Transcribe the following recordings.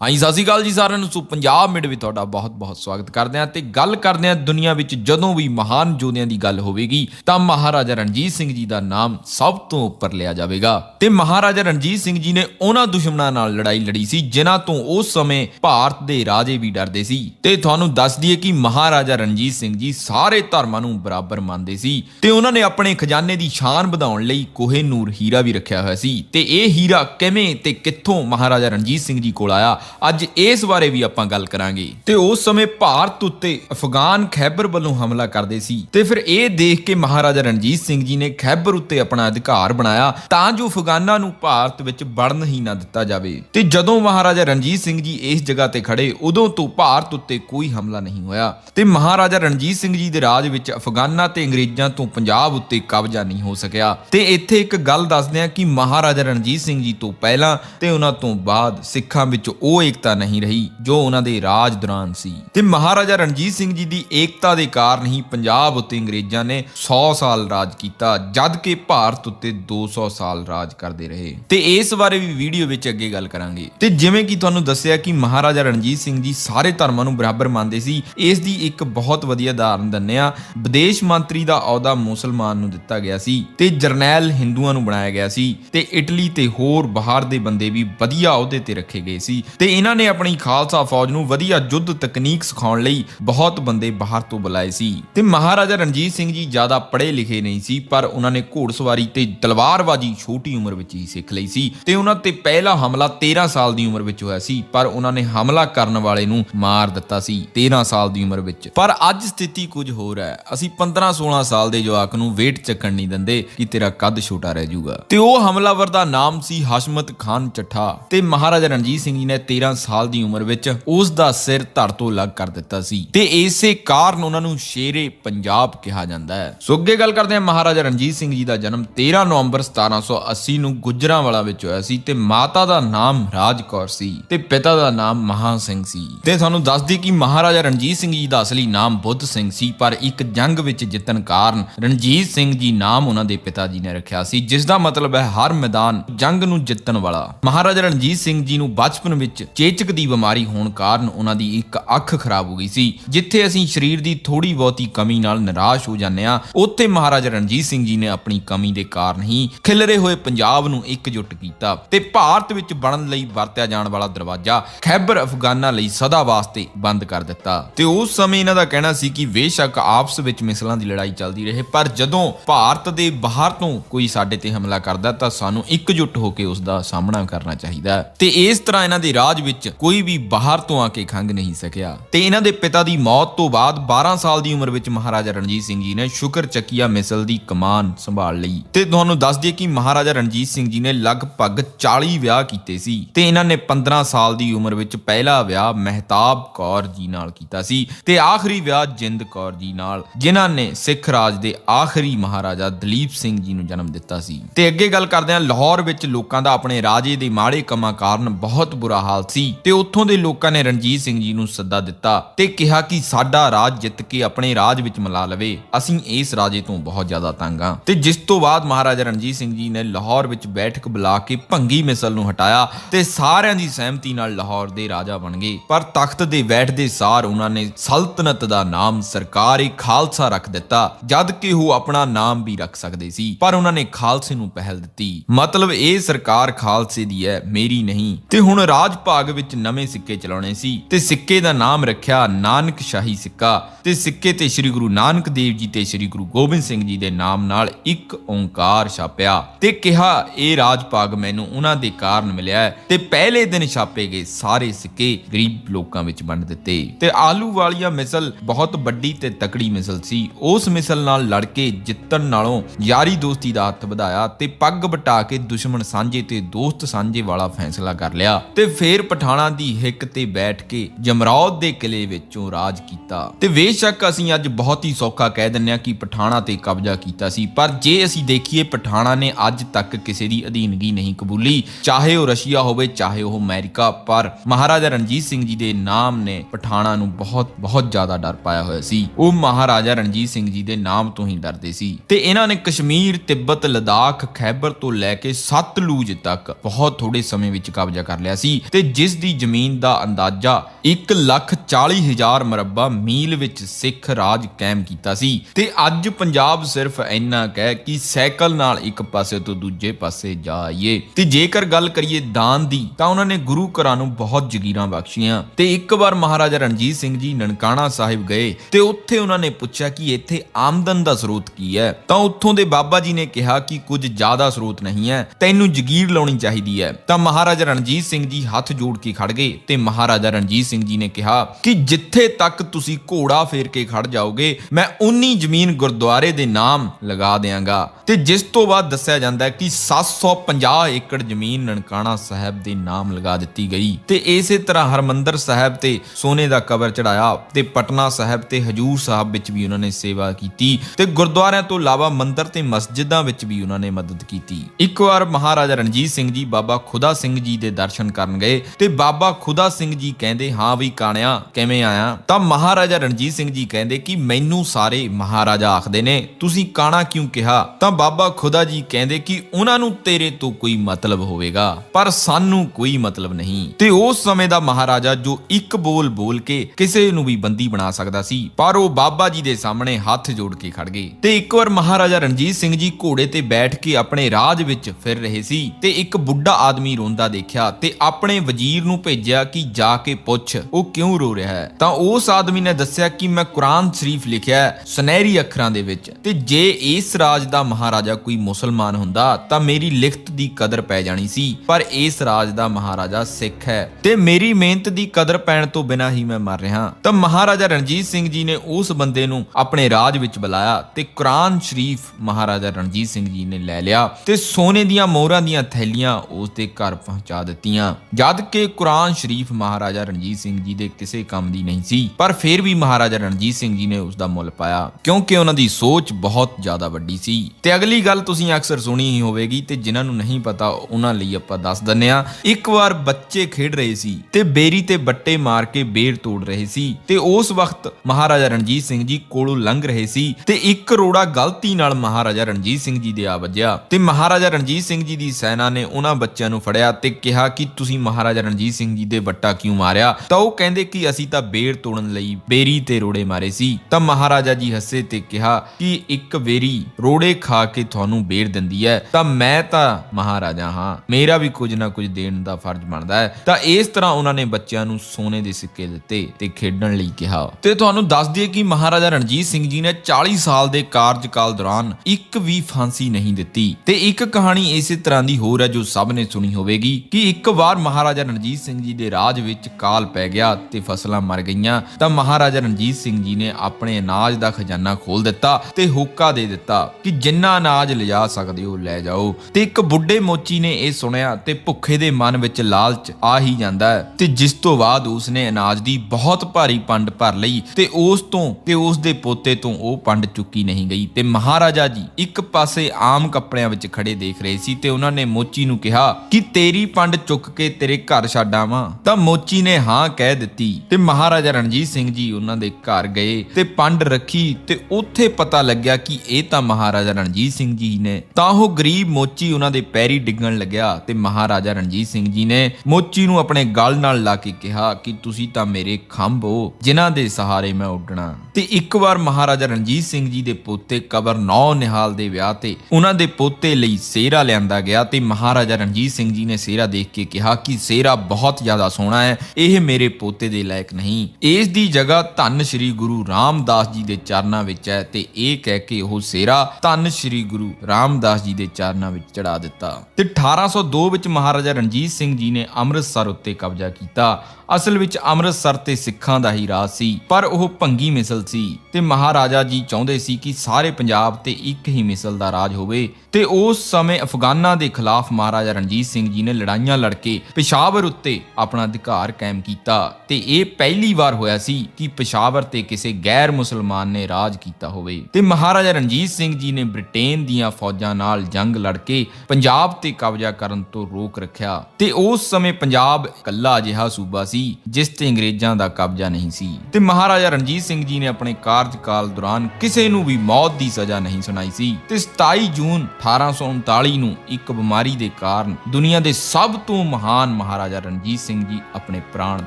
ਹਾਂਜੀ ਸਤਿ ਸ਼੍ਰੀ ਅਕਾਲ ਜੀ ਸਾਰਿਆਂ ਨੂੰ। ਸੋ ਪੰਜਾਬ ਮਿੰਟ ਵੀ ਤੁਹਾਡਾ ਬਹੁਤ-ਬਹੁਤ ਸਵਾਗਤ ਕਰਦੇ ਹਾਂ ਤੇ ਗੱਲ ਕਰਦੇ ਹਾਂ ਦੁਨੀਆ ਵਿੱਚ ਜਦੋਂ ਵੀ ਮਹਾਨ ਯੋਧਿਆਂ ਦੀ ਗੱਲ ਹੋਵੇਗੀ ਤਾਂ ਮਹਾਰਾਜਾ ਰਣਜੀਤ ਸਿੰਘ ਜੀ ਦਾ ਨਾਮ ਸਭ ਤੋਂ ਉੱਪਰ ਲਿਆ ਜਾਵੇਗਾ। ਤੇ ਮਹਾਰਾਜਾ ਰਣਜੀਤ ਸਿੰਘ ਜੀ ਨੇ ਉਹਨਾਂ ਦੁਸ਼ਮਣਾਂ ਨਾਲ ਲੜਾਈ ਲੜੀ ਸੀ, ਜਿਨ੍ਹਾਂ ਤੋਂ ਉਸ ਸਮੇਂ ਭਾਰਤ ਦੇ ਰਾਜੇ ਵੀ ਡਰਦੇ ਸੀ। ਤੇ ਤੁਹਾਨੂੰ ਦੱਸ ਦਈਏ ਕਿ ਮਹਾਰਾਜਾ ਰਣਜੀਤ ਸਿੰਘ ਜੀ ਸਾਰੇ ਧਰਮਾਂ ਨੂੰ ਬਰਾਬਰ ਮੰਨਦੇ ਸੀ ਤੇ ਉਹਨਾਂ ਨੇ ਆਪਣੇ ਖਜ਼ਾਨੇ ਦੀ ਸ਼ਾਨ ਵਧਾਉਣ ਲਈ ਕੋਹੇ ਨੂਰ ਹੀਰਾ ਵੀ ਰੱਖਿਆ ਹੋਇਆ ਸੀ। ਤੇ ਇਹ ਹੀਰਾ ਕਿਵੇਂ ਤੇ ਕਿੱਥੋਂ ਮਹਾਰਾਜਾ ਰਣਜੀਤ ਸਿੰਘ ਜੀ ਕੋਲ ਆਇਆ ਅੱਜ ਇਸ ਬਾਰੇ ਵੀ ਆਪਾਂ ਗੱਲ ਕਰਾਂਗੇ। ਤੇ ਉਸ ਸਮੇਂ ਭਾਰਤ ਉੱਤੇ ਅਫਗਾਨ ਖੈਬਰ ਵੱਲੋਂ ਹਮਲਾ ਕਰਦੇ ਸੀ। ਤੇ ਫਿਰ ਇਹ ਦੇਖ ਕੇ ਮਹਾਰਾਜਾ ਰਣਜੀਤ ਸਿੰਘ ਜੀ ਨੇ ਖੈਬਰ ਉੱਤੇ ਆਪਣਾ ਅਧਿਕਾਰ ਬਣਾਇਆ, ਤਾਂ ਜੋ ਅਫਗਾਨਾਂ ਨੂੰ ਭਾਰਤ ਵਿੱਚ ਵੜਨ ਹੀ ਨਾ ਦਿੱਤਾ ਜਾਵੇ। ਤੇ ਜਦੋਂ ਮਹਾਰਾਜਾ ਰਣਜੀਤ ਸਿੰਘ ਜੀ ਇਸ ਜਗ੍ਹਾ ਤੇ ਖੜੇ, ਉਦੋਂ ਤੋਂ ਭਾਰਤ ਉੱਤੇ ਕੋਈ ਹਮਲਾ ਨਹੀਂ ਹੋਇਆ। ਤੇ ਮਹਾਰਾਜਾ ਰਣਜੀਤ ਸਿੰਘ ਜੀ ਦੇ ਰਾਜ ਵਿੱਚ ਅਫਗਾਨਾਂ ਤੇ ਅੰਗਰੇਜ਼ਾਂ ਤੋਂ ਪੰਜਾਬ ਉੱਤੇ ਕਬਜ਼ਾ ਨਹੀਂ ਹੋ ਸਕਿਆ। ਤੇ ਇੱਥੇ ਇੱਕ ਗੱਲ ਦੱਸਦੇ ਹਾਂ ਕਿ ਮਹਾਰਾਜਾ ਰਣਜੀਤ ਸਿੰਘ ਜੀ ਤੋਂ ਪਹਿਲਾਂ ਤੇ ਉਹਨਾਂ ਤੋਂ ਬਾਅਦ ਸਿੱਖਾਂ ਵਿੱਚ ਉਹ ਏਕਤਾ ਨਹੀਂ ਰਹੀ ਜੋ ਉਹਨਾਂ ਦੇ ਰਾਜ ਦੌਰਾਨ ਸੀ। ਤੇ ਮਹਾਰਾਜਾ ਰਣਜੀਤ ਸਿੰਘ ਜੀ ਦੀ ਏਕਤਾ ਦੇ ਕਾਰਨ ਹੀ ਪੰਜਾਬ ਉੱਤੇ ਅੰਗਰੇਜ਼ਾਂ ਨੇ 100 ਸਾਲ ਰਾਜ ਕੀਤਾ, ਜਦ ਕਿ ਭਾਰਤ ਉੱਤੇ 200 ਸਾਲ ਰਾਜ ਕਰਦੇ ਰਹੇ। ਤੇ ਇਸ ਬਾਰੇ ਵੀ ਵੀਡੀਓ ਵਿੱਚ ਅੱਗੇ ਗੱਲ ਕਰਾਂਗੇ। ਤੇ ਜਿਵੇਂ ਕਿ ਤੁਹਾਨੂੰ ਦੱਸਿਆ ਕਿ ਮਹਾਰਾਜਾ ਰਣਜੀਤ ਸਿੰਘ ਜੀ ਸਾਰੇ ਧਰਮਾਂ ਨੂੰ ਬਰਾਬਰ ਮੰਨਦੇ ਸੀ, ਇਸ ਦੀ ਇੱਕ ਬਹੁਤ ਵਧੀਆ ਉਦਾਹਰਨ ਦਿੰਨੇ ਆ ਵਿਦੇਸ਼ ਮੰਤਰੀ ਦਾ ਅਹੁਦਾ ਮੁਸਲਮਾਨ ਨੂੰ ਦਿੱਤਾ ਗਿਆ ਸੀ ਤੇ ਜਰਨੈਲ ਹਿੰਦੂਆਂ ਨੂੰ ਬਣਾਇਆ ਗਿਆ ਸੀ ਤੇ ਇਟਲੀ ਤੇ ਹੋਰ ਬਾਹਰ ਦੇ ਬੰਦੇ ਵੀ ਵਧੀਆ ਅਹੁਦੇ ਤੇ ਰੱਖੇ ਗਏ ਸੀ ਤੇ ਇਹਨਾਂ ਨੇ ਆਪਣੀ ਖਾਲਸਾ ਫੌਜ ਨੂੰ ਵਧੀਆ ਯੁੱਧ ਤਕਨੀਕ ਸਿਖਾਉਣ ਲਈ ਬਹੁਤ ਬੰਦੇ ਬਾਹਰ ਤੋਂ ਬੁਲਾਏ ਸੀ। ਤੇ ਮਹਾਰਾਜਾ ਰਣਜੀਤ ਸਿੰਘ ਜੀ ਜ਼ਿਆਦਾ ਪੜ੍ਹੇ ਲਿਖੇ ਨਹੀਂ ਸੀ, ਪਰ ਉਹਨਾਂ ਨੇ ਘੋੜਸਵਾਰੀ ਤੇ ਤਲਵਾਰਬਾਜ਼ੀ ਛੋਟੀ ਉਮਰ ਵਿੱਚ ਹੀ ਸਿੱਖ ਲਈ ਸੀ ਤੇ ਉਹਨਾਂ ਤੇ ਪਹਿਲਾ ਹਮਲਾ 13 ਸਾਲ ਦੀ ਉਮਰ ਵਿੱਚ ਹੋਇਆ ਸੀ, ਪਰ ਉਹਨਾਂ ਨੇ ਹਮਲਾ ਕਰਨ ਵਾਲੇ ਨੂੰ ਮਾਰ ਦਿੱਤਾ ਸੀ 13 ਸਾਲ ਦੀ ਉਮਰ ਵਿੱਚ। ਪਰ ਅੱਜ ਸਥਿਤੀ ਕੁਝ ਹੋਰ ਹੈ। ਅਸੀਂ 15 16 ਸਾਲ ਦੇ ਜਵਾਕ ਨੂੰ weight ਚੱਕਣ ਨਹੀਂ ਦਿੰਦੇ ਕਿ ਤੇਰਾ ਕੱਦ ਛੋਟਾ ਰਹਿ ਜਾਊਗਾ। ਤੇ ਉਹ ਹਮਲਾਵਰ ਦਾ ਨਾਮ ਸੀ ਹਸ਼ਮਤ ਖਾਨ ਚੱਠਾ ਤੇ ਮਹਾਰਾਜਾ ਰਣਜੀਤ ਸਿੰਘ ਜੀ ਨੇ 13 ਸਾਲ ਦੀ ਉਮਰ ਵਿੱਚ ਉਸ ਦਾ ਸਿਰ ਧੜ ਤੋਂ ਅਲੱਗ ਕਰ ਦਿੱਤਾ ਸੀ ਤੇ ਇਸੇ ਕਾਰਨ ਉਹਨਾਂ ਨੂੰ ਸ਼ੇਰੇ ਪੰਜਾਬ ਕਿਹਾ ਜਾਂਦਾ ਹੈ। ਸੋ ਅੱਗੇ ਗੱਲ ਕਰਦੇ ਹਾਂ ਮਹਾਰਾਜਾ ਰਣਜੀਤ ਸਿੰਘ ਜੀ ਦਾ ਜਨਮ 13 ਨਵੰਬਰ 1780 ਨੂੰ ਗੁਜਰਾਂਵਾਲਾ ਵਿੱਚ ਹੋਇਆ ਸੀ ਤੇ ਮਾਤਾ ਦਾ ਨਾਮ ਰਾਜ ਕੌਰ ਸੀ ਤੇ ਪਿਤਾ ਦਾ ਨਾਮ ਮਹਾ ਸਿੰਘ ਸੀ। ਤੇ ਤੁਹਾਨੂੰ ਦੱਸਦੀ ਕਿ ਮਹਾਰਾਜਾ ਰਣਜੀਤ ਸਿੰਘ ਜੀ ਦਾ ਅਸਲੀ ਨਾਮ ਬੁੱਧ ਸਿੰਘ ਸੀ, ਪਰ ਇੱਕ ਜੰਗ ਵਿੱਚ ਜਿੱਤਣ ਕਾਰਨ ਰਣਜੀਤ ਸਿੰਘ ਜੀ ਨਾਮ ਉਹਨਾਂ ਦੇ ਪਿਤਾ ਜੀ ਨੇ ਰੱਖਿਆ ਸੀ ਜਿਸ ਦਾ ਮਤਲਬ ਹੈ ਹਰ ਮੈਦਾਨ ਜੰਗ ਨੂੰ ਜਿੱਤਣ ਵਾਲਾ। ਮਹਾਰਾਜਾ ਰਣਜੀਤ ਸਿੰਘ ਜੀ ਨੂੰ ਬਚਪਨ ਵਿੱਚ ਚੇਚਕ ਦੀ ਬਿਮਾਰੀ ਹੋਣ ਕਾਰਨ ਉਹਨਾਂ ਦੀ ਇੱਕ ਅੱਖ ਖਰਾਬ ਹੋ ਗਈ ਸੀ, ਜਿੱਥੇ ਅਸੀਂ ਸਰੀਰ ਦੀ ਥੋੜੀ ਬਹੁਤੀ ਕਮੀ ਨਾਲ ਨਿਰਾਸ਼ ਹੋ ਜਾਂਦੇ ਆ ਉੱਥੇ ਮਹਾਰਾਜਾ ਰਣਜੀਤ ਸਿੰਘ ਜੀ ਨੇ ਆਪਣੀ ਕਮੀ ਦੇ ਕਾਰਨ ਹੀ ਖਿਲਰੇ ਹੋਏ ਪੰਜਾਬ ਨੂੰ ਇਕਜੁੱਟ ਕੀਤਾ ਤੇ ਭਾਰਤ ਵਿੱਚ ਬਣਨ ਲਈ ਵਰਤਿਆ ਜਾਣ ਵਾਲਾ ਦਰਵਾਜ਼ਾ ਖੈਬਰ ਅਫਗਾਨਾਂ ਲਈ ਸਦਾ ਵਾਸਤੇ ਬੰਦ ਕਰ ਦਿੱਤਾ। ਤੇ ਉਸ ਸਮੇਂ ਇਹਨਾਂ ਦਾ ਕਹਿਣਾ ਸੀ ਕਿ ਬੇਸ਼ੱਕ ਆਪਸ ਵਿੱਚ ਮਿਸਲਾਂ ਦੀ ਲੜਾਈ ਚੱਲਦੀ ਰਹੇ, ਪਰ ਜਦੋਂ ਭਾਰਤ ਦੇ ਬਾਹਰ ਤੋਂ ਕੋਈ ਸਾਡੇ ਤੇ ਹਮਲਾ ਕਰਦਾ ਤਾਂ ਸਾਨੂੰ ਇਕਜੁੱਟ ਹੋ ਕੇ ਉਸ ਦਾ ਸਾਹਮਣਾ ਕਰਨਾ ਚਾਹੀਦਾ ਤੇ ਇਸ ਤਰ੍ਹਾਂ ਇਹਨਾਂ ਦੇ ਰਾਜ ਵਿੱਚ ਕੋਈ ਵੀ ਬਾਹਰ ਤੋਂ ਆ ਕੇ ਖੰਗ ਨਹੀਂ ਸਕਿਆ। ਤੇ ਇਹਨਾਂ ਦੇ ਪਿਤਾ ਦੀ ਮੌਤ ਤੋਂ ਬਾਅਦ 12 ਸਾਲ ਦੀ ਉਮਰ ਵਿੱਚ ਮਹਾਰਾਜਾ ਰਣਜੀਤ ਸਿੰਘ ਜੀ ਨੇ ਸ਼ੁਕਰ ਚੱਕੀਆ ਮਿਸਲ ਦੀ ਕਮਾਨ ਸੰਭਾਲ ਲਈ। ਤੇ ਤੁਹਾਨੂੰ ਦੱਸ ਦਈਏ ਕਿ ਮਹਾਰਾਜਾ ਰਣਜੀਤ ਸਿੰਘ ਜੀ ਨੇ ਲਗਭਗ 40 ਵਿਆਹ ਕੀਤੇ ਸੀ। ਤੇ ਇਹਨਾਂ ਨੇ 15 ਸਾਲ ਦੀ ਉਮਰ ਵਿੱਚ ਪਹਿਲਾ ਵਿਆਹ ਮਹਿਤਾਬ ਕੌਰ ਜੀ ਨਾਲ ਕੀਤਾ ਸੀ ਤੇ ਆਖਰੀ ਵਿਆਹ ਜਿੰਦ ਕੌਰ ਜੀ ਨਾਲ, ਜਿਨ੍ਹਾਂ ਨੇ ਸਿੱਖ ਰਾਜ ਦੇ ਆਖਰੀ ਮਹਾਰਾਜਾ ਦਲੀਪ ਸਿੰਘ ਜੀ ਨੂੰ ਜਨਮ ਦਿੱਤਾ ਸੀ। ਤੇ ਅੱਗੇ ਗੱਲ ਕਰਦੇ ਹਾਂ, ਲਾਹੌਰ ਵਿੱਚ ਲੋਕਾਂ ਦਾ ਆਪਣੇ ਰਾਜੇ ਦੇ ਮਾੜੇ ਕੰਮਾਂ ਕਾਰਨ ਬਹੁਤ ਬੁਰਾ ਹਾਲ ਸੀ ਤੇ ਉੱਥੋਂ ਦੇ ਲੋਕਾਂ ਨੇ ਰਣਜੀਤ ਸਿੰਘ ਜੀ ਨੂੰ ਸੱਦਾ ਦਿੱਤਾ ਤੇ ਕਿਹਾ ਕਿ ਸਾਡਾ ਰਾਜ ਜਿੱਤ ਕੇ ਆਪਣੇ ਰਾਜ ਵਿੱਚ ਮਿਲਾ ਲਵੇ। ਅਸੀਂ ਇਸ ਰਾਜੇ ਤੋਂ ਬਹੁਤ ਜ਼ਿਆਦਾ ਤੰਗ ਹਾਂ ਤੇ ਜਿਸ ਤੋਂ ਬਾਅਦ ਮਹਾਰਾਜਾ ਰਣਜੀਤ ਸਿੰਘ ਜੀ ਨੇ ਲਾਹੌਰ ਵਿੱਚ ਬੈਠਕ ਬੁਲਾ ਕੇ ਭੰਗੀ ਮਿਸਲ ਨੂੰ ਹਟਾਇਆ ਤੇ ਸਾਰਿਆਂ ਦੀ ਸਹਿਮਤੀ ਨਾਲ ਲਾਹੌਰ ਦੇ ਰਾਜਾ ਬਣ ਗਏ। ਪਰ ਤਖਤ ਦੇ ਬੈਠਦੇ ਸਾਰ ਉਹਨਾਂ ਨੇ ਸਲਤਨਤ ਦਾ ਨਾਮ ਸਰਕਾਰੀ ਖਾਲਸਾ ਰੱਖ ਦਿੱਤਾ, ਜਦ ਕਿ ਉਹ ਆਪਣਾ ਨਾਮ ਵੀ ਰੱਖ ਸਕਦੇ ਸੀ। ਪਰ ਉਹਨਾਂ ਨੇ ਖਾਲਸੇ ਨੂੰ ਪਹਿਲ ਦਿੱਤੀ। ਮਤਲਬ ਇਹ ਸਰਕਾਰ ਖਾਲਸੇ ਦੀ ਹੈ, ਮੇਰੀ ਨਹੀਂ। ਤੇ ਹੁਣ ਰਾਜ ਭਾਗ ਵਿੱਚ ਨਵੇਂ ਸਿੱਕੇ ਚਲਾਉਣੇ ਸੀ ਤੇ ਸਿੱਕੇ ਦਾ ਨਾਮ ਰੱਖਿਆ ਨਾਨਕ ਸ਼ਾਹੀ ਸਿੱਕਾ ਤੇ ਸਿੱਕੇ ਤੇ ਸ੍ਰੀ ਗੁਰੂ ਨਾਨਕ ਦੇਵ ਜੀ ਤੇ ਸ੍ਰੀ ਗੁਰੂ ਗੋਬਿੰਦ ਸਿੰਘ ਜੀ ਦੇ ਨਾਮ ਨਾਲ ਇੱਕ ਓੰਕਾਰ ਛਾਪਿਆ ਤੇ ਕਿਹਾ, ਇਹ ਰਾਜ ਭਾਗ ਮੈਨੂੰ ਉਹਨਾਂ ਦੇ ਕਾਰਨ ਮਿਲਿਆ ਤੇ ਪਹਿਲੇ ਦਿਨ ਛਾਪੇ ਗਏ ਸਾਰੇ ਸਿੱਕੇ ਗਰੀਬ ਲੋਕਾਂ ਵਿੱਚ ਵੰਡ ਦਿੱਤੇ ਤੇ ਆਲੂ ਵਾਲੀਆ ਮਿਸਲ ਬਹੁਤ ਵੱਡੀ ਤੇ ਤਕੜੀ ਮਿਸਲ ਸੀ। ਉਸ ਮਿਸਲ ਨਾਲ ਲੜ ਕੇ ਜਿੱਤਣ ਨਾਲੋਂ ਯਾਰੀ ਦੋਸਤੀ ਦਾ ਹੱਥ ਵਧਾਇਆ ਤੇ ਪੱਗ ਬਟਾ ਕੇ ਦੁਸ਼ਮਣ ਸਾਂਝੇ ਤੇ ਦੋਸਤ ਸਾਂਝੇ ਵਾਲਾ ਫੈਸਲਾ ਕਰ ਲਿਆ ਤੇ ਫੇਰ ਪਠਾਣਾ ਦੀ ਹਿੱਕ ਤੇ ਬੈਠ ਕੇ ਜਮਰੌਦ ਦੇ ਕਿਲੇ ਵਿੱਚੋਂ ਰਾਜ ਕੀਤਾ। ਤੇ ਬੇਸ਼ੱਕ ਅਸੀਂ ਅੱਜ ਬਹੁਤ ਹੀ ਸੌਖਾ ਕਹਿ ਦਿੰਨੇ ਆ ਕਿ ਪਠਾਣਾ ਤੇ ਕਬਜ਼ਾ ਕੀਤਾ ਸੀ, ਪਰ ਜੇ ਅਸੀਂ ਦੇਖੀਏ ਪਠਾਣਾ ਨੇ ਅੱਜ ਤੱਕ ਕਿਸੇ ਦੀ ਅਧੀਨਗੀ ਨਹੀਂ ਕਬੂਲੀ, ਚਾਹੇ ਉਹ ਰਸ਼ੀਆ ਹੋਵੇ, ਚਾਹੇ ਉਹ ਅਮਰੀਕਾ, ਪਰ ਮਹਾਰਾਜਾ ਰਣਜੀਤ ਸਿੰਘ ਜੀ ਦੇ ਨਾਮ ਨੇ ਪਠਾਣਾ ਨੂੰ ਬਹੁਤ ਬਹੁਤ ਜ਼ਿਆਦਾ ਡਰ ਪਾਇਆ ਹੋਇਆ ਸੀ। ਉਹ ਮਹਾਰਾਜਾ ਰਣਜੀਤ ਸਿੰਘ ਜੀ ਦੇ ਨਾਮ ਤੋਂ ਹੀ ਡਰਦੇ ਸੀ। ਤੇ ਇਹਨਾਂ ਨੇ ਕਸ਼ਮੀਰ, ਤਿੱਬਤ, ਲਦਾਖ, ਖੈਬਰ ਤੋਂ ਲੈ ਕੇ ਸਤਲੁਜ ਤੱਕ ਬਹੁਤ ਥੋੜੇ ਸਮੇਂ ਵਿੱਚ ਕਬਜ਼ਾ ਕਰ ਲਿਆ ਸੀ। ਤੇ ਜਿਸ ਦੀ ਜ਼ਮੀਨ ਦਾ ਅੰਦਾਜ਼ਾ 140000 ਮਰਬਾ ਮੀਲ ਵਿੱਚ ਸਿੱਖ ਰਾਜ ਕਾਇਮ ਕੀਤਾ ਸੀ। ਤੇ ਅੱਜ ਪੰਜਾਬ ਸਿਰਫ ਇੰਨਾ ਕਹਿ ਕਿ ਸਾਈਕਲ ਨਾਲ ਇੱਕ ਪਾਸੇ ਤੋਂ ਦੂਜੇ ਪਾਸੇ ਜਾ ਤੇ ਜੇਕਰ ਗੱਲ ਕਰੀਏ ਦਾਨ ਦੀ, ਤਾਂ ਉਹਨਾਂ ਨੇ ਗੁਰੂ ਘਰਾਂ ਨੂੰ ਬਹੁਤ ਜ਼ਗੀਰਾਂ ਬਖਸ਼ੀਆਂ। ਤੇ ਇੱਕ ਵਾਰ ਮਹਾਰਾਜਾ ਰਣਜੀਤ ਸਿੰਘ ਜੀ ਨਨਕਾਣਾ ਸਾਹਿਬ ਗਏ, ਤੇ ਉੱਥੇ ਉਹਨਾਂ ਨੇ ਪੁੱਛਿਆ ਕਿ ਇੱਥੇ ਆਮਦਨ ਦਾ ਸਰੋਤ ਕੀ ਹੈ? ਤਾਂ ਉੱਥੋਂ ਦੇ ਬਾਬਾ ਜੀ ਨੇ ਕਿਹਾ ਕਿ ਕੁਝ ਜ਼ਿਆਦਾ ਸਰੋਤ ਨਹੀਂ ਹੈ, ਤੈਨੂੰ ਜ਼ਗੀਰ ਲਾਉਣੀ ਚਾਹੀਦੀ ਹੈ। ਤਾਂ ਮਹਾਰਾਜਾ ਰਣਜੀਤ ਸਿੰਘ ਜੀ ਹੱਥ ਜੋੜ ਕੇ ਖੜ ਗਏ ਤੇ ਮਹਾਰਾਜਾ ਰਣਜੀਤ ਸਿੰਘ ਜੀ ਨੇ ਕਿਹਾ ਕਿ ਜਿੱਥੇ ਤੱਕ ਤੁਸੀਂ ਘੋੜਾ ਫੇਰ ਕੇ ਖੜ ਜਾਓਗੇ, ਮੈਂ ਉਨੀ ਜ਼ਮੀਨ ਗੁਰਦੁਆਰੇ ਦੇ ਨਾਮ ਲਗਾ ਦਿਆਂਗਾ। ਤੇ ਜਿਸ ਤੋਂ ਬਾਅਦ ਦੱਸਿਆ ਜਾਂਦਾ ਹੈ ਕਿ 750 ਏਕੜ ਜ਼ਮੀਨ ਨਨਕਾਣਾ ਸਾਹਿਬ ਦੇ ਨਾਮ ਲਗਾ ਦਿੱਤੀ ਗਈ। ਤੇ ਇਸੇ ਤਰ੍ਹਾਂ ਹਰਮੰਦਰ ਸਾਹਿਬ ਤੇ ਸੋਨੇ ਦਾ ਕਵਰ ਚੜਾਇਆ ਤੇ ਪਟਨਾ ਸਾਹਿਬ ਤੇ ਹਜੂਰ ਸਾਹਿਬ ਵਿੱਚ ਵੀ ਉਹਨਾਂ ਨੇ ਸੇਵਾ ਕੀਤੀ ਤੇ ਗੁਰਦੁਆਰਿਆਂ ਤੋਂ ਇਲਾਵਾ ਮੰਦਰ ਤੇ ਮਸਜਿਦਾਂ ਵਿੱਚ ਵੀ ਉਹਨਾਂ ਨੇ ਮਦਦ ਕੀਤੀ। ਇੱਕ ਵਾਰ ਮਹਾਰਾਜਾ ਰਣਜੀਤ ਸਿੰਘ ਜੀ ਬਾਬਾ ਖੁਦਾ ਸਿੰਘ ਜੀ ਦੇ ਦਰਸ਼ਨ ਕਰਨ ਗਏ ਤੇ ਬਾਬਾ ਖੁਦਾ ਸਿੰਘ ਜੀ ਕਹਿੰਦੇ, ਹਾਂ ਵੀ ਕਾਣਿਆ, ਕਿਵੇਂ ਆਇਆ? ਤਾਂ ਮਹਾਰਾਜਾ ਰਣਜੀਤ ਸਿੰਘ ਜੀ ਕਹਿੰਦੇ ਕਿ ਮੈਨੂੰ ਸਾਰੇ ਮਹਾਰਾਜਾ ਆਖਦੇ ਨੇ, ਤੁਸੀਂ ਕਾਣਾ ਕਿਉਂ ਕਿਹਾ? ਤਾਂ ਬਾਬਾ ਖੁਦਾ ਜੀ ਕਹਿੰਦੇ ਕਿ ਉਹਨਾਂ ਨੂੰ ਤੇਰੇ ਤੋਂ ਕੋਈ ਮਤਲਬ ਹੋਵੇਗਾ, ਪਰ ਸਾਨੂੰ ਕੋਈ ਮਤਲਬ ਨਹੀਂ। ਤੇ ਉਸ ਸਮੇਂ ਦਾ ਮਹਾਰਾਜਾ ਜੋ ਇੱਕ ਬੋਲ ਬੋਲ ਕੇ ਕਿਸੇ ਨੂੰ ਵੀ ਬੰਦੀ ਬਣਾ ਸਕਦਾ ਸੀ, ਪਰ ਉਹ ਬਾਬਾ ਜੀ ਦੇ ਸਾਹਮਣੇ ਹੱਥ ਜੋੜ ਕੇ ਖੜ ਗਏ। ਤੇ ਇੱਕ ਵਾਰ ਮਹਾਰਾਜਾ ਰਣਜੀਤ ਸਿੰਘ ਜੀ ਘੋੜੇ ਤੇ ਬੈਠ ਕੇ ਆਪਣੇ ਰਾਜ ਵਿੱਚ ਫਿਰ ਰਹੇ ਸੀ, ਤੇ ਇੱਕ ਬੁੱਢਾ ਆਦਮੀ ਰੋਂਦਾ ਦੇਖਿਆ ਤੇ ਆਪਣੇ ਵਜ਼ੀਰ ਨੂੰ ਭੇਜਿਆ ਕਿ ਜਾ ਕੇ ਪੁੱਛ, ਉਹ ਕਿਉਂ ਰੋ ਰਿਹਾ ਹੈ? ਤਾਂ ਉਸ ਆਦਮੀ ਨੇ ਦੱਸਿਆ ਕਿ ਮੈਂ ਕੁਰਾਨ ਸ਼ਰੀਫ ਲਿਖਿਆ ਹੈ ਸੁਨਹਿਰੀ ਅੱਖਰਾਂ ਦੇ ਵਿੱਚ। ਤੇ ਜੇ ਇਸ ਰਾਜ ਦਾ ਮਹਾਰਾਜਾ ਕੋਈ ਮੁਸਲਮਾਨ ਹੁੰਦਾ, ਤਾਂ ਮੇਰੀ ਲਿਖਤ ਦੀ ਕਦਰ ਪੈ ਜਾਣੀ ਸੀ। ਪਰ ਇਸ ਰਾਜ ਦਾ ਮਹਾਰਾਜਾ ਸਿੱਖ ਹੈ। ਤੇ ਮੇਰੀ ਮਿਹਨਤ ਦੀ ਕਦਰ ਪੈਣ ਤੋਂ ਬਿਨਾਂ ਹੀ ਮੈਂ ਮਰ ਰਿਹਾ ਤਾਂ ਮਹਾਰਾਜਾ ਰਣਜੀਤ ਸਿੰਘ ਜੀ ਨੇ ਉਸ ਬੰਦੇ ਨੂੰ ਆਪਣੇ ਰਾਜ ਵਿੱਚ ਬੁਲਾਇਆ ਤੇ ਕੁਰਾਨ ਸ਼ਰੀਫ ਮਹਾਰਾਜਾ ਰਣਜੀਤ ਸਿੰਘ ਜੀ ਨੇ ਲੈ ਲਿਆ ਤੇ ਸੋਨੇ ਦੀਆਂ ਮੋਹਰਾਂ ਦੀਆਂ ਥੈਲੀਆਂ ਉਸ ਦੇ ਘਰ ਪਹੁੰਚਾ ਦਿੱਤੀਆਂ। ਜਦ ਕਿ ਕੁਰਾਨ ਸ਼ਰੀਫ ਮਹਾਰਾਜਾ ਰਣਜੀਤ ਸਿੰਘ ਜੀ ਦੇ ਕਿਸੇ ਕੰਮ ਦੀ ਨਹੀਂ ਸੀ, ਪਰ ਫਿਰ ਵੀ ਮਹਾਰਾਜਾ ਰਣਜੀਤ ਸਿੰਘ ਜੀ ਨੇ ਉਸ ਦਾ ਮੁੱਲ ਪਾਇਆ, ਕਿਉਂਕਿ ਉਹਨਾਂ ਦੀ ਸੋਚ ਬਹੁਤ ਜ਼ਿਆਦਾ ਵੱਡੀ ਸੀ। ਤੇ ਅਗਲੀ ਗੱਲ ਤੁਸੀਂ ਅਕਸਰ ਸੁਣੀ ਹੀ ਹੋਵੇਗੀ ਤੇ ਜਿਨ੍ਹਾਂ ਨੂੰ ਨਹੀਂ ਪਤਾ, ਉਹਨਾਂ ਲਈ ਆਪਾਂ ਦੱਸ ਦਿੰਨੇ ਆ ਇੱਕ ਵਾਰ ਬੱਚੇ ਖੇਡ ਰਹੇ ਸੀ ਤੇ ਬੇਰੀ ਤੇ ਬੱਟੇ ਮਾਰ ਕੇ ਬੇਰ ਤੋੜ ਰਹੇ ਸੀ ਤੇ ਉਸ ਵਕਤ ਮਹਾਰਾਜਾ ਰਣਜੀਤ ਸਿੰਘ ਜੀ ਕੋਲੋਂ ਲੰਘ ਰਹੇ ਸੀ ਤੇ ਇੱਕ ਰੋੜਾ ਗਲਤੀ ਨਾਲ ਮਹਾਰਾਜਾ ਰਣਜੀਤ ਸਿੰਘ ਜੀ ਦੇ ਆ ਵੱਜਿਆ ਤੇ ਮਹਾਰਾਜਾ ਰਣਜੀਤ ਸਿੰਘ ਜੀ ਦੀ ਸੈਨਾ ਨੇ ਉਹਨਾਂ ਬੱਚਿਆਂ ਨੂੰ ਫੜਿਆ ਤੇ ਕਿਹਾ ਕਿ ਤੁਸੀਂ ਮਹਾਰਾਜਾ ਰਣਜੀਤ ਸਿੰਘ ਜੀ ਦੇ ਵੱਟਾ ਕਿਉਂ ਮਾਰਿਆ? ਤਾਂ ਉਹ ਕਹਿੰਦੇ ਕਿ ਅਸੀਂ ਤਾਂ ਬੇਰ ਤੋੜਨ ਲਈ ਬੇਰੀ ਤੇ ਰੋੜੇ ਮਾਰੇ ਸੀ। ਤਾਂ ਮਹਾਰਾਜਾ ਜੀ ਹੱਸੇ ਤੇ ਕਿਹਾ ਕਿ ਇੱਕ ਬੇਰੀ ਰੋੜੇ ਖਾ ਕੇ ਤੁਹਾਨੂੰ ਬੇਰ ਦਿੰਦੀ ਹੈ। ਤਾਂ ਮੈਂ ਤਾਂ ਮਹਾਰਾਜਾ ਹਾਂ। ਮੇਰਾ ਵੀ ਕੁਝ ਨਾ ਕੁਝ ਦੇਣ ਦਾ ਫਰਜ਼ ਬਣਦਾ ਹੈ। ਤਾਂ ਇਸ ਤਰ੍ਹਾਂ ਉਹਨਾਂ ਨੇ ਬੱਚਿਆਂ ਨੂੰ ਸੋਨੇ ਦੇ ਸਿੱਕੇ ਦਿੱਤੇ ਤੇ ਖੇਡਣ ਲਈ ਕਿਹਾ। ਤੇ ਤੁਹਾਨੂੰ ਦੱਸ ਦਈਏ ਕਿ ਮਹਾਰਾਜਾ ਰਣਜੀਤ ਸਿੰਘ ਜੀ ਨੇ 40 ਸਾਲ ਦੇ ਕਾਰਜਕਾਲ ਦੌਰਾਨ ਇੱਕ ਵੀ ਫਾਂਸੀ ਨਹੀਂ ਦਿੱਤੀ। ਤੇ ਇੱਕ ਕਹਾਣੀ ਇਸੇ ਤਰ੍ਹਾਂ ਦੀ ਹੋਰ ਹੈ ਜੋ ਸਭ ਨੇ ਸੁਣੀ ਹੋਵੇਗੀ ਕਿ ਇੱਕ ਵਾਰ ਮਹਾਰਾਜਾ ਰਣਜੀਤ ਸਿੰਘ ਜੀ ਦੇ ਰਾਜ ਵਿੱਚ ਕਾਲ ਪੈ ਗਿਆ ਤੇ ਫਸਲਾਂ ਮਰ ਗਈਆਂ, ਤਾਂ ਮਹਾਰਾਜਾ ਰਣਜੀਤ ਸਿੰਘ ਜੀ ਨੇ ਆਪਣੇ ਅਨਾਜ ਦਾ ਖਜ਼ਾਨਾ ਖੋਲ ਦਿੱਤਾ ਤੇ ਹੋਕਾ ਦੇ ਦਿੱਤਾ ਕਿ ਜਿੰਨਾ ਅਨਾਜ ਲਿਜਾ ਸਕਦੇ ਹੋ, ਲੈ ਜਾਓ। ਤੇ ਇੱਕ ਬੁੱਢੇ ਮੋਚੀ ਨੇ ਇਹ ਸੁਣਿਆ ਤੇ ਭੁੱਖੇ ਦੇ ਮਨ ਵਿੱਚ ਲਾਲਚ ਆ ਹੀ ਜਾਂਦਾ ਹੈ। ਤੇ ਜਿਸ ਤੋਂ ਬਾਅਦ ਉਸਨੇ ਅਨਾਜ ਦੀ ਬਹੁਤ ਭਾਰੀ ਪੰਡ ਭਰ ਲਈ ਤੇ ਉਸ ਤੋਂ ਤੇ ਉਸ ਦੇ ਪੋਤੇ ਤੋਂ ਉਹ ਪੰਡ ਚੁੱਕੀ ਨਹੀਂ ਗਈ। ਤੇ ਮਹਾਰਾਜਾ ਜੀ ਇੱਕ ਪਾਸੇ ਆਮ ਕੱਪੜਿਆਂ ਵਿੱਚ ਖੜੇ ਦੇਖ ਰਹੇ ਸੀ ਤੇ ਉਹਨਾਂ ਨੇ ਮੋਚੀ ਨੂੰ ਕਿਹਾ ਕਿ ਤੇਰੀ ਪੰਡ ਚੁੱਕ ਕੇ ਤੇਰੇ ਘਰ ਛੱਡ ਆਵਾਂ ਤਾਂ ਮੋਚੀ ਨੇ ਹਾਂ ਕਹਿ ਦਿੱਤੀ। ਤੇ ਮਹਾਰਾਜਾ ਰਣਜੀਤ ਸਿੰਘ ਜੀ ਉਹਨਾਂ ਦੇ ਘਰ ਗਏ ਤੇ ਪੰਡ ਰੱਖੀ ਤੇ ਉੱਥੇ ਪਤਾ ਲੱਗਿਆ ਕਿ ਇਹ ਤਾਂ ਮਹਾਰਾਜਾ ਰਣਜੀਤ ਸਿੰਘ ਜੀ ਨੇ। ਤਾਂ ਉਹ ਗਰੀਬ ਮੋਚੀ ਉਹਨਾਂ ਦੇ ਪੈਰੀ ਡਿੱਗਣ ਲੱਗਿਆ ਤੇ ਮਹਾਰਾਜਾ ਰਣਜੀਤ ਸਿੰਘ ਜੀ ਨੇ ਮੋਚੀ ਨੂੰ ਆਪਣੇ ਗਲ ਨਾਲ ਲਾ ਕੇ ਕਿਹਾ ਕਿ ਤੁਸੀਂ ਤਾਂ ਮੇਰੇ ਖੰਭ ਹੋ, ਜਿਨ੍ਹਾਂ ਦੇ ਸਹਾਰੇ ਮੈਂ ਉੱਡਣਾ। ਤੇ ਇੱਕ ਵਾਰ ਮਹਾਰਾਜਾ ਰਣਜੀਤ ਸਿੰਘ ਜੀ ਦੇ ਪੋਤੇ ਕਬਰ ਨੌ ਨਿਹਾਲ ਦੇ ਵਿਆਹ ਤੇ ਉਹਨਾਂ ਦੇ ਪੋਤੇ ਲਈ ਸੇਰਾ ਲਿਆਂਦਾ ਗਿਆ ਤੇ ਮਹਾਰਾਜਾ ਰਣਜੀਤ ਸਿੰਘ ਜੀ ਨੇ ਸੇਰਾ ਦੇਖ ਕੇ ਕਿਹਾ ਕਿ ਸੇਰਾ ਬਹੁਤ ਜ਼ਿਆਦਾ ਸੋਹਣਾ ਹੈ, ਇਹ ਮੇਰੇ ਪੋਤੇ ਦੇ ਲਾਇਕ ਨਹੀਂ। ਇਸ ਦੀ ਜਗ੍ਹਾ ਧੰਨ ਸ਼੍ਰੀ ਗੁਰੂ ਰਾਮਦਾਸ ਜੀ ਦੇ ਚਰਨਾਂ ਵਿੱਚ ਹੈ ਤੇ ਇਹ ਕਹਿ ਕੇ ਉਹ ਸੇਰਾ ਧੰਨ ਸ਼੍ਰੀ ਗੁਰੂ ਰਾਮਦਾਸ ਜੀ ਦੇ ਚਰਨਾਂ ਵਿੱਚ ਚੜਾ ਦਿੱਤਾ। ਤੇ 1802 ਵਿੱਚ ਮਹਾਰਾਜਾ ਰਣਜੀਤ ਸਿੰਘ ਜੀ ਨੇ ਅੰਮ੍ਰਿਤਸਰ ਉੱਤੇ ਕਬਜ਼ਾ ਕੀਤਾ। ਅਸਲ ਵਿੱਚ ਅੰਮ੍ਰਿਤਸਰ ਤੇ ਸਿੱਖਾਂ ਦਾ ਹੀ ਰਾਜ ਸੀ, ਪਰ ਉਹ ਭੰਗੀ ਮਿਸਲ ਸੀ ਤੇ ਮਹਾਰਾਜਾ ਜੀ ਚਾਹੁੰਦੇ ਸੀ ਕਿ ਸਾਰੇ ਪੰਜਾਬ ਤੇ ਇੱਕ ਹੀ ਮਿਸਲ ਦਾ ਰਾਜ ਹੋਵੇ। ਤੇ ਉਸ ਸਮੇਂ ਅਫਗਾਨਾਂ ਦੇ ਖਿਲਾਫ ਮਹਾਰਾਜਾ ਰਣਜੀਤ ਸਿੰਘ ਜੀ ਨੇ ਲੜਾਈਆਂ ਲੜ ਕੇ ਪਿਸ਼ਾਵਰ ਉੱਤੇ ਆਪਣਾ ਅਧਿਕਾਰ ਕਾਇਮ ਕੀਤਾ ਤੇ ਇਹ ਪਹਿਲੀ ਵਾਰ ਹੋਇਆ ਸੀ ਕਿ ਪਿਸ਼ਾਵਰ ਤੇ ਕਿਸੇ ਗੈਰ ਮੁਸਲਮਾਨ ਨੇ ਰਾਜ ਕੀਤਾ ਹੋਵੇ। ਤੇ ਮਹਾਰਾਜਾ ਰਣਜੀਤ ਸਿੰਘ ਜੀ ਨੇ ਬ੍ਰਿਟੇਨ ਦੀਆਂ ਫੌਜਾਂ ਨਾਲ ਜੰਗ ਲੜ ਕੇ ਪੰਜਾਬ ਤੇ ਕਬਜ਼ਾ ਕਰਨ ਤੋਂ ਰੋਕ ਰੱਖਿਆ ਤੇ ਉਸ ਸਮੇਂ ਪੰਜਾਬ ਇਕੱਲਾ ਅਜਿਹਾ ਸੂਬਾ ਸੀ ਜਿਸ ਤੇ ਅੰਗਰੇਜ਼ਾਂ ਦਾ ਕਬਜ਼ਾ ਨਹੀਂ ਸੀ। ਤੇ ਮਹਾਰਾਜਾ ਰਣਜੀਤ ਸਿੰਘ ਜੀ ਨੇ ਆਪਣੇ ਕਾਰਜਕਾਲ ਦੌਰਾਨ ਕਿਸੇ ਨੂੰ ਵੀ ਮੌਤ ਦੀ ਸਜ਼ਾ ਨਹੀਂ ਸੁਣਾਈ ਸੀ ਤੇ 27 ਜੂਨ 1839 ਨੂੰ ਇੱਕ ਬਿਮਾਰੀ ਦੇ ਕਾਰਨ ਦੁਨੀਆ ਦੇ ਸਭ ਤੋਂ ਮਹਾਨ ਮਹਾਰਾਜਾ ਮਹਾਰਾਜਾ ਰਣਜੀਤ ਸਿੰਘ ਜੀ ਆਪਣੇ ਪ੍ਰਾਣ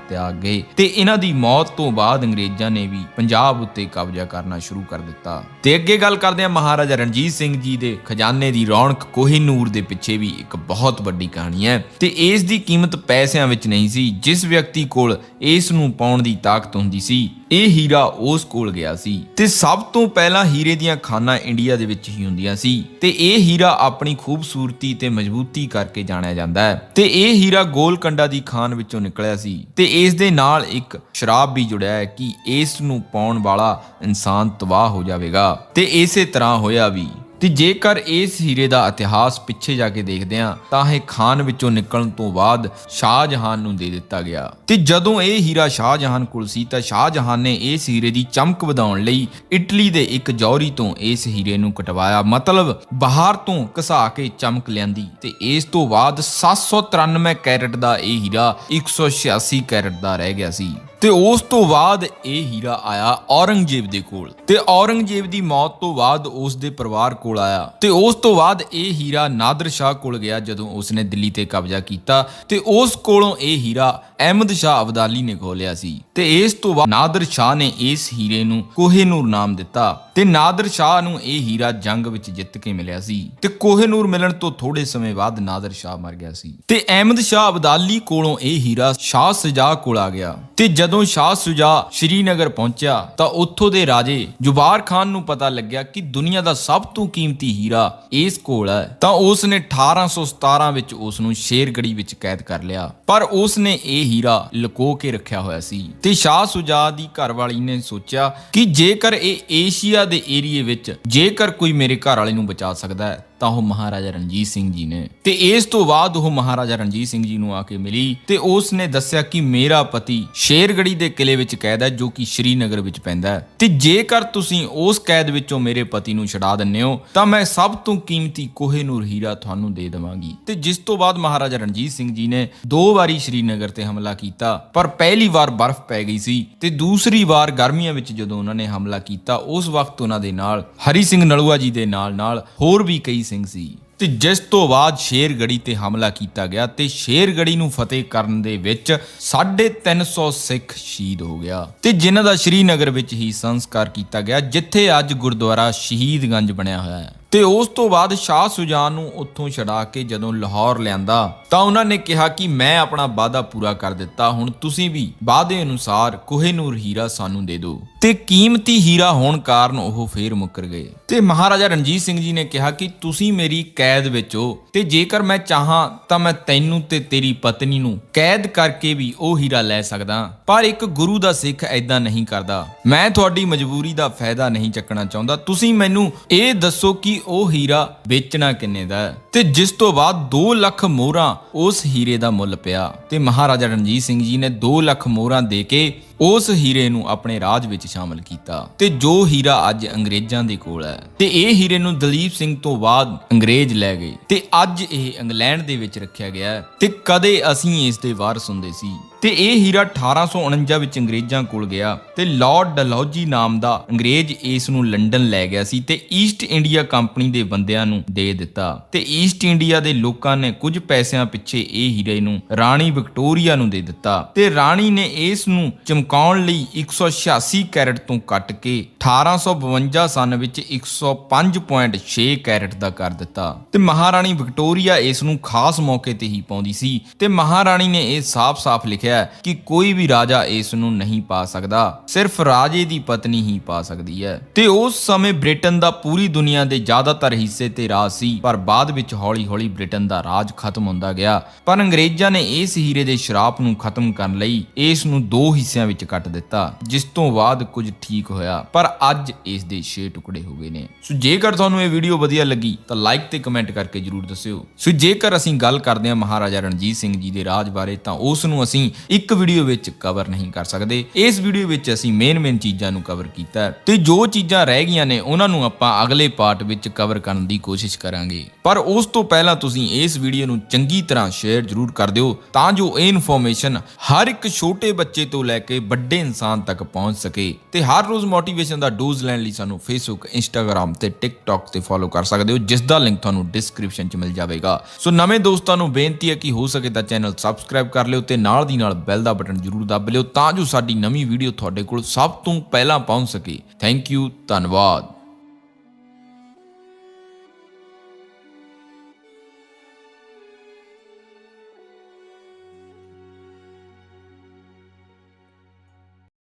ਤਿਆਗ ਗਏ ਤੇ ਇਹਨਾਂ ਦੀ ਮੌਤ ਤੋਂ ਬਾਅਦ ਅੰਗਰੇਜ਼ਾਂ ਨੇ ਵੀ ਪੰਜਾਬ ਉੱਤੇ ਕਬਜ਼ਾ ਕਰਨਾ ਸ਼ੁਰੂ ਕਰ ਦਿੱਤਾ। ਤੇ ਅੱਗੇ ਗੱਲ ਕਰਦੇ ਹਾਂ ਮਹਾਰਾਜਾ ਰਣਜੀਤ ਸਿੰਘ ਜੀ ਦੇ ਖਜ਼ਾਨੇ ਦੀ ਰੌਣਕ ਕੋਹਿਨੂਰ ਦੇ ਪਿੱਛੇ ਵੀ ਇੱਕ ਬਹੁਤ ਵੱਡੀ ਕਹਾਣੀ ਹੈ ਤੇ ਇਸ ਦੀ ਕੀਮਤ ਪੈਸਿਆਂ ਵਿੱਚ ਨਹੀਂ ਸੀ, ਜਿਸ ਵਿਅਕਤੀ ਕੋਲ ਇਸ ਨੂੰ ਪਾਉਣ ਦੀ ਤਾਕਤ ਹੁੰਦੀ ਸੀ ਇਹ ਹੀਰਾ ਉਸ ਕੋਲ ਗਿਆ ਸੀ ਤੇ ਸਭ ਤੋਂ ਪਹਿਲਾਂ ਹੀਰੇ ਦੀਆਂ ਖਾਨਾਂ ਇੰਡੀਆ ਦੇ ਵਿੱਚ ਹੀ ਹੁੰਦੀਆਂ ਸੀ ਤੇ ਇਹ ਹੀਰਾ ਆਪਣੀ ਖੂਬਸੂਰਤੀ ਤੇ ਮਜ਼ਬੂਤੀ ਕਰਕੇ ਜਾਣਿਆ ਜਾਂਦਾ ਹੈ। ਤੇ ਇਹ ਹੀਰਾ ਗੋਲਕੰਡਾ ਦੀ ਖਾਨ ਵਿੱਚੋਂ ਨਿਕਲਿਆ ਸੀ ਤੇ ਇਸ ਦੇ ਨਾਲ ਇੱਕ ਸ਼ਰਾਬ ਵੀ ਜੁੜਿਆ ਹੈ ਕਿ ਇਸ ਨੂੰ ਪਾਉਣ ਵਾਲਾ ਇਨਸਾਨ ਤਬਾਹ ਹੋ ਜਾਵੇਗਾ ਤੇ ਇਸੇ ਤਰ੍ਹਾਂ ਹੋਇਆ ਵੀ ਤੇ ਜੇਕਰ ਇਸ ਹੀਰੇ ਦਾ ਇਤਿਹਾਸ ਪਿੱਛੇ ਜਾ ਕੇ ਦੇਖਦੇ ਹਾਂ ਤਾਂ ਇਹ ਖਾਨ ਵਿੱਚੋਂ ਨਿਕਲਣ ਤੋਂ ਬਾਅਦ ਸ਼ਾਹਜਹਾਨ ਨੂੰ ਦੇ ਦਿੱਤਾ ਗਿਆ। ਤੇ ਜਦੋਂ ਇਹ ਹੀਰਾ ਸ਼ਾਹਜਹਾਨ ਕੋਲ ਸੀ, ਤਾਂ ਸ਼ਾਹਜਹਾਨ ਨੇ ਇਸ ਹੀਰੇ ਦੀ ਚਮਕ ਵਧਾਉਣ ਲਈ ਇਟਲੀ ਦੇ ਇੱਕ ਜੌਹਰੀ ਤੋਂ ਇਸ ਹੀਰੇ ਨੂੰ ਕਟਵਾਇਆ। ਮਤਲਬ ਬਾਹਰ ਤੋਂ ਘਸਾ ਕੇ ਚਮਕ ਲਿਆਂਦੀ। ਤੇ ਇਸ ਤੋਂ ਬਾਅਦ 793 ਕੈਰਟ ਦਾ ਇਹ ਹੀਰਾ 186 ਕੈਰਟ ਦਾ ਰਹਿ ਗਿਆ ਸੀ। ਤੇ ਉਸ ਤੋਂ ਬਾਅਦ ਇਹ ਹੀਰਾ ਆਇਆ ਔਰੰਗਜ਼ੇਬ ਦੇ ਕੋਲ। ਤੇ ਔਰੰਗਜ਼ੇਬ ਦੀ ਮੌਤ ਤੋਂ ਬਾਅਦ ਉਸ ਦੇ ਪਰਿਵਾਰ ਕੋਲ ਆਇਆ। ਤੇ ਉਸ ਤੋਂ ਬਾਅਦ ਇਹ ਹੀਰਾ ਨਾਦਰ ਸ਼ਾਹ ਕੋਲ ਗਿਆ ਜਦੋਂ ਉਸਨੇ ਦਿੱਲੀ ਤੇ ਕਬਜ਼ਾ ਕੀਤਾ। ਤੇ ਉਸ ਕੋਲੋਂ ਇਹ ਹੀਰਾ ਅਹਿਮਦ ਸ਼ਾਹ ਅਬਦਾਲੀ ਨੇ ਖੋਲਿਆ ਸੀ। ਤੇ ਇਸ ਤੋਂ ਬਾਅਦ ਨਾਦਰ ਸ਼ਾਹ ਨੇ ਇਸ ਹੀਰੇ ਨੂੰ ਕੋਹੇਨੂਰ ਨਾਮ ਦਿੱਤਾ ਤੇ ਨਾਦਰ ਸ਼ਾਹ ਨੂੰ ਇਹ ਹੀਰਾ ਜੰਗ ਵਿੱਚ ਜਿੱਤ ਕੇ ਮਿਲਿਆ ਸੀ ਤੇ ਕੋਹੇਨੂਰ ਮਿਲਣ ਤੋਂ ਥੋੜੇ ਸਮੇਂ ਬਾਅਦ ਨਾਦਰ ਸ਼ਾਹ ਮਰ ਗਿਆ ਸੀ। ਤੇ ਅਹਿਮਦ ਸ਼ਾਹ ਅਬਦਾਲੀ ਕੋਲੋਂ ਇਹ ਹੀਰਾ ਸ਼ਾਹ ਸੁਜਾ ਕੋਲ ਆ ਗਿਆ। ਤੇ ਜਦੋਂ ਸ਼ਾਹ ਸੁਜਾ ਸ਼੍ਰੀਨਗਰ ਪਹੁੰਚਿਆ ਤਾਂ ਉੱਥੋਂ ਦੇ ਰਾਜੇ ਜੁਬਾਰ ਖਾਨ ਨੂੰ ਪਤਾ ਲੱਗਿਆ ਕਿ ਦੁਨੀਆ ਦਾ ਸਭ ਤੋਂ ਕੀਮਤੀ ਹੀਰਾ ਇਸ ਕੋਲ ਹੈ। ਤਾਂ ਉਸ ਨੇ 1817 ਵਿੱਚ ਉਸ ਨੂੰ ਸ਼ੇਰਗੜੀ ਵਿੱਚ ਕੈਦ ਕਰ ਲਿਆ। ਪਰ ਉਸ ਨੇ ਇਹ ਹੀਰਾ ਲੁਕੋ ਕੇ ਰੱਖਿਆ ਹੋਇਆ ਸੀ। ਤੇ ਸ਼ਾਹ ਸੁਜਾ ਦੀ ਘਰਵਾਲੀ ਨੇ ਸੋਚਿਆ ਕਿ ਜੇਕਰ ਇਹ ਏਸ਼ੀਆ ਦੇ ਏਰੀਏ ਵਿੱਚ, ਜੇਕਰ ਕੋਈ ਮੇਰੇ ਘਰ ਵਾਲੇ ਨੂੰ ਬਚਾ ਸਕਦਾ ਹੈ ਤਾਂ ਉਹ ਮਹਾਰਾਜਾ ਰਣਜੀਤ ਸਿੰਘ ਜੀ ਨੇ। ਤੇ ਇਸ ਤੋਂ ਬਾਅਦ ਉਹ ਮਹਾਰਾਜਾ ਰਣਜੀਤ ਸਿੰਘ ਜੀ ਨੂੰ ਆ ਕੇ ਮਿਲੀ ਤੇ ਉਸ ਨੇ ਦੱਸਿਆ ਕਿ ਮੇਰਾ ਪਤੀ ਸ਼ੇਰਗੜੀ ਦੇ ਕਿਲੇ ਵਿੱਚ ਕੈਦ ਹੈ, ਜੋ ਕਿ ਸ਼੍ਰੀਨਗਰ ਵਿੱਚ ਪੈਂਦਾ ਹੈ। ਤੇ ਜੇਕਰ ਤੁਸੀਂ ਉਸ ਕੈਦ ਵਿੱਚੋਂ ਮੇਰੇ ਪਤੀ ਨੂੰ ਛਡਾ ਦਿੰਦੇ ਹੋ, ਤਾਂ ਮੈਂ ਸਭ ਤੋਂ ਕੀਮਤੀ ਕੋਹੇਨੂਰ ਹੀਰਾ ਤੁਹਾਨੂੰ ਦੇ ਦੇਵਾਂਗੀ। ਤੇ ਜਿਸ ਤੋਂ ਬਾਅਦ ਮਹਾਰਾਜਾ ਰਣਜੀਤ ਸਿੰਘ ਜੀ ਨੇ ਦੋ ਵਾਰੀ ਸ਼੍ਰੀਨਗਰ ਤੇ ਹਮਲਾ ਕੀਤਾ, ਪਰ ਪਹਿਲੀ ਵਾਰ ਬਰਫ਼ ਪੈ ਗਈ ਸੀ ਤੇ ਦੂਸਰੀ ਵਾਰ ਗਰਮੀਆਂ ਵਿੱਚ ਜਦੋਂ ਉਹਨਾਂ ਨੇ ਹਮਲਾ ਕੀਤਾ, ਉਸ ਵਕਤ ਉਹਨਾਂ ਦੇ ਨਾਲ ਹਰੀ ਸਿੰਘ ਨਲੂਆ ਜੀ ਦੇ ਨਾਲ ਨਾਲ ਹੋਰ ਵੀ ਕਈ ਸਿੰਘ ਸੀ। ਤੇ ਜਿਸ ਤੋਂ ਬਾਅਦ ਸ਼ੇਰਗੜੀ ਤੇ ਹਮਲਾ ਕੀਤਾ ਗਿਆ ਤੇ ਸ਼ੇਰਗੜੀ ਨੂੰ ਫਤਿਹ ਕਰਨ ਦੇ ਵਿੱਚ 350 ਸਿੱਖ ਸ਼ਹੀਦ ਹੋ ਗਿਆ। ਤੇ ਜਿਨ੍ਹਾਂ ਦਾ ਸ਼੍ਰੀਨਗਰ ਵਿੱਚ ਹੀ ਸੰਸਕਾਰ ਕੀਤਾ ਗਿਆ, ਜਿੱਥੇ ਅੱਜ ਗੁਰਦੁਆਰਾ ਸ਼ਹੀਦਗੰਜ ਬਣਿਆ ਹੋਇਆ ਹੈ। ਤੇ ਉਸ ਤੋਂ ਬਾਅਦ ਸ਼ਾਹ ਸੁਜਾਨ ਨੂੰ ਉੱਥੋਂ ਛਡਾ ਕੇ ਜਦੋਂ ਲਾਹੌਰ ਲਿਆਂਦਾ, ਤਾਂ ਉਹਨਾਂ ਨੇ ਕਿਹਾ ਕਿ ਮੈਂ ਆਪਣਾ ਵਾਅਦਾ ਪੂਰਾ ਕਰ ਦਿੱਤਾ, ਹੁਣ ਤੁਸੀਂ ਵੀ ਵਾਅਦੇ ਅਨੁਸਾਰ ਕੋਹੇਨੂਰ ਹੀਰਾ ਸਾਨੂੰ ਦੇ ਦਿਓ। ਤੇ ਕੀਮਤੀ ਹੀਰਾ ਹੋਣ ਕਾਰਨ ਉਹ ਫੇਰ ਮੁੱਕਰ ਗਏ। ਤੇ ਮਹਾਰਾਜਾ ਰਣਜੀਤ ਸਿੰਘ ਜੀ ਨੇ ਕਿਹਾ ਕਿ ਤੁਸੀਂ ਮੇਰੀ ਕੈਦ ਵਿੱਚ ਹੋ ਤੇ ਜੇਕਰ ਮੈਂ ਚਾਹਾਂ, ਤਾਂ ਮੈਂ ਤੈਨੂੰ ਤੇ ਤੇਰੀ ਪਤਨੀ ਨੂੰ ਕੈਦ ਕਰਕੇ ਵੀ ਉਹ ਹੀਰਾ ਲੈ ਸਕਦਾ। ਪਰ ਇੱਕ ਗੁਰੂ ਦਾ ਸਿੱਖ ਐਦਾਂ ਨਹੀਂ ਕਰਦਾ। ਮੈਂ ਤੁਹਾਡੀ ਮਜਬੂਰੀ ਦਾ ਫਾਇਦਾ ਨਹੀਂ ਚੱਕਣਾ ਚਾਹੁੰਦਾ। ਤੁਸੀਂ ਮੈਨੂੰ ਇਹ ਦੱਸੋ ਕਿ ਉਹ ਹੀਰਾ ਵੇਚਣਾ ਕਿੰਨੇ ਦਾ ਤੇ ਜਿਸ ਤੋਂ ਬਾਅਦ 2 ਲੱਖ ਮੋਹਰਾਂ ਉਸ ਹੀਰੇ ਦਾ ਮੁੱਲ ਪਿਆ। ਤੇ ਮਹਾਰਾਜਾ ਰਣਜੀਤ ਸਿੰਘ ਜੀ ਨੇ 2 ਲੱਖ ਮੋਹਰਾਂ ਦੇ ਕੇ ਉਸ ਹੀਰੇ ਨੂੰ ਆਪਣੇ ਰਾਜ ਵਿੱਚ ਸ਼ਾਮਲ ਕੀਤਾ। ਤੇ ਜੋ ਹੀਰਾ ਅੱਜ ਅੰਗਰੇਜ਼ਾਂ ਦੇ ਕੋਲ ਹੈ। ਤੇ ਇਹ ਹੀਰੇ ਨੂੰ ਦਲੀਪ ਸਿੰਘ ਤੋਂ ਬਾਅਦ ਅੰਗਰੇਜ਼ ਲੈ ਗਏ। ਤੇ ਅੱਜ ਇਹ ਇੰਗਲੈਂਡ ਦੇ ਵਿੱਚ ਰੱਖਿਆ ਗਿਆ ਤੇ ਕਦੇ ਅਸੀਂ ਇਸ ਦੇ ਵਾਰਸ ਹੁੰਦੇ ਸੀ। ਤੇ ਇਹ ਹੀਰਾ 1849 ਵਿੱਚ ਅੰਗਰੇਜ਼ਾਂ ਕੋਲ ਗਿਆ ਤੇ ਲਾਰਡ ਡਲਹੌਜੀ ਨਾਮ ਦਾ ਅੰਗਰੇਜ਼ ਇਸ ਨੂੰ ਲੰਡਨ ਲੈ ਗਿਆ ਸੀ ਤੇ ਈਸਟ ਇੰਡੀਆ ਕੰਪਨੀ ਦੇ ਬੰਦਿਆਂ ਨੂੰ ਦੇ ਦਿੱਤਾ ਤੇ ਈਸਟ ਇੰਡੀਆ ਦੇ ਲੋਕਾਂ ਨੇ ਕੁਝ ਪੈਸਿਆਂ ਪਿੱਛੇ ਇਹ ਹੀਰੇ ਨੂੰ ਰਾਣੀ ਵਿਕਟੋਰੀਆ ਨੂੰ ਦੇ ਦਿੱਤਾ ਤੇ ਰਾਣੀ ਨੇ ਇਸ ਨੂੰ ਚਮਕਾਉਣ ਲਈ 186 ਕੈਰਟ ਤੋਂ ਕੱਟ ਕੇ 1852 ਸਨ ਵਿੱਚ 105.6 ਕੈਰਟ ਦਾ ਕਰ ਦਿੱਤਾ ਤੇ ਮਹਾਰਾਣੀ ਵਿਕਟੋਰੀਆ ਇਸ ਨੂੰ ਖਾਸ ਮੌਕੇ ਤੇ ਹੀ ਪਾਉਂਦੀ ਸੀ ਤੇ ਮਹਾਰਾਣੀ ਨੇ ਇਹ ਸਾਫ਼-ਸਾਫ਼ ਲਿਖਿਆ ਹੈ ਕਿ ਕੋਈ ਵੀ ਰਾਜਾ ਇਸ ਨੂੰ ਨਹੀਂ ਪਾ ਸਕਦਾ। ਸਿਰਫ ਰਾਜੇ ਦੀ ਪਤਨੀ ਹੀ ਪਾ ਸਕਦੀ ਹੈ। ਤੇ ਉਸ ਸਮੇਂ ਬ੍ਰਿਟਨ ਦਾ ਪੂਰੀ ਦੁਨੀਆ ਦੇ ਜ਼ਿਆਦਾਤਰ ਹਿੱਸੇ ਤੇ ਰਾਜ ਸੀ, ਪਰ ਬਾਅਦ ਵਿੱਚ ਹੌਲੀ-ਹੌਲੀ ਬ੍ਰਿਟਨ ਦਾ ਰਾਜ ਖਤਮ ਹੁੰਦਾ ਗਿਆ। ਪਰ ਅੰਗਰੇਜ਼ਾਂ ਨੇ ਇਸ ਹੀਰੇ ਦੇ ਸ਼ਰਾਪ ਨੂੰ ਖਤਮ ਕਰਨ ਲਈ ਇਸ ਨੂੰ ਦੋ ਹਿੱਸਿਆਂ ਵਿੱਚ ਕੱਟ ਦਿੱਤਾ, ਜਿਸ ਤੋਂ ਬਾਅਦ ਕੁਝ ਠੀਕ ਹੋਇਆ। ਪਰ ਅੱਜ ਇਸ ਦੇ 6 ਟੁਕੜੇ ਹੋ ਗਏ ਨੇ। ਸੋ ਜੇਕਰ ਤੁਹਾਨੂੰ ਇਹ ਵੀਡੀਓ ਵਧੀਆ ਲੱਗੀ, ਤਾਂ ਲਾਈਕ ਤੇ ਕਮੈਂਟ ਕਰਕੇ ਜਰੂਰ ਦੱਸਿਓ। ਸੋ ਜੇਕਰ ਅਸੀਂ ਗੱਲ ਕਰਦੇ ਹਾਂ ਮਹਾਰਾਜਾ ਰਣਜੀਤ ਸਿੰਘ ਜੀ ਦੇ ਰਾਜ ਬਾਰੇ, ਤਾਂ ਉਸ ਨੂੰ ਅਸੀਂ ਇੱਕ ਵੀਡੀਓ ਵਿੱਚ ਕਵਰ ਨਹੀਂ ਕਰ ਸਕਦੇ। ਇਸ ਵੀਡੀਓ ਵਿੱਚ ਅਸੀਂ ਮੇਨ ਮੇਨ ਚੀਜ਼ਾਂ ਨੂੰ ਕਵਰ ਕੀਤਾ ਤੇ ਜੋ ਚੀਜ਼ਾਂ ਰਹਿ ਗਈਆਂ ਨੇ, ਉਹਨਾਂ ਨੂੰ ਆਪਾਂ ਅਗਲੇ ਪਾਰਟ ਵਿੱਚ ਕਵਰ ਕਰਨ ਦੀ ਕੋਸ਼ਿਸ਼ ਕਰਾਂਗੇ। ਪਰ ਉਸ ਤੋਂ ਪਹਿਲਾਂ ਤੁਸੀਂ ਇਸ ਵੀਡੀਓ ਨੂੰ ਚੰਗੀ ਤਰ੍ਹਾਂ ਸ਼ੇਅਰ ਜਰੂਰ ਕਰ ਦਿਓ ਤਾਂ ਜੋ ਇਹ ਇਨਫੋਰਮੇਸ਼ਨ ਹਰ ਇੱਕ ਛੋਟੇ ਬੱਚੇ ਤੋਂ ਲੈ ਕੇ ਵੱਡੇ ਇਨਸਾਨ ਤੱਕ ਪਹੁੰਚ ਸਕੇ ਤੇ ਹਰ ਰੋਜ਼ ਮੋਟੀਵੇਸ਼ਨ ਦਾ ਡੋਜ਼ ਲੈਣ ਲਈ ਸਾਨੂੰ ਫੇਸਬੁੱਕ ਇੰਸਟਾਗ੍ਰam ਤੇ ਟਿਕਟੌਕ ਤੇ ਫੋਲੋ ਕਰ ਸਕਦੇ ਹੋ, ਜਿਸ ਦਾ ਲਿੰਕ ਤੁਹਾਨੂੰ ਡਿਸਕ੍ਰਿਪਸ਼ਨ 'ਚ ਮਿਲ ਜਾਵੇਗਾ। ਸੋ ਨਵੇਂ ਦੋਸਤਾਂ ਨੂੰ ਬੇਨਤੀ ਹੈ ਕਿ ਹੋ ਸਕੇ ਤਾਂ ਚੈਨਲ ਸਬਸਕ੍ਰਾਈਬ ਕਰ ਲਿਓ ਤੇ ਨਾਲ ਦੀ ਨਾਲ ਨਾਲ ਬੈਲ ਦਾ ਬਟਨ ਜ਼ਰੂਰ ਦੱਬ ਲਿਓ ਤਾਂ ਜੋ ਸਾਡੀ ਨਵੀਂ ਵੀਡੀਓ ਤੁਹਾਡੇ ਕੋਲ ਸਭ ਤੋਂ ਪਹਿਲਾਂ ਪਹੁੰਚ ਸਕੇ। ਥੈਂਕ ਯੂ ਧੰਨਵਾਦ।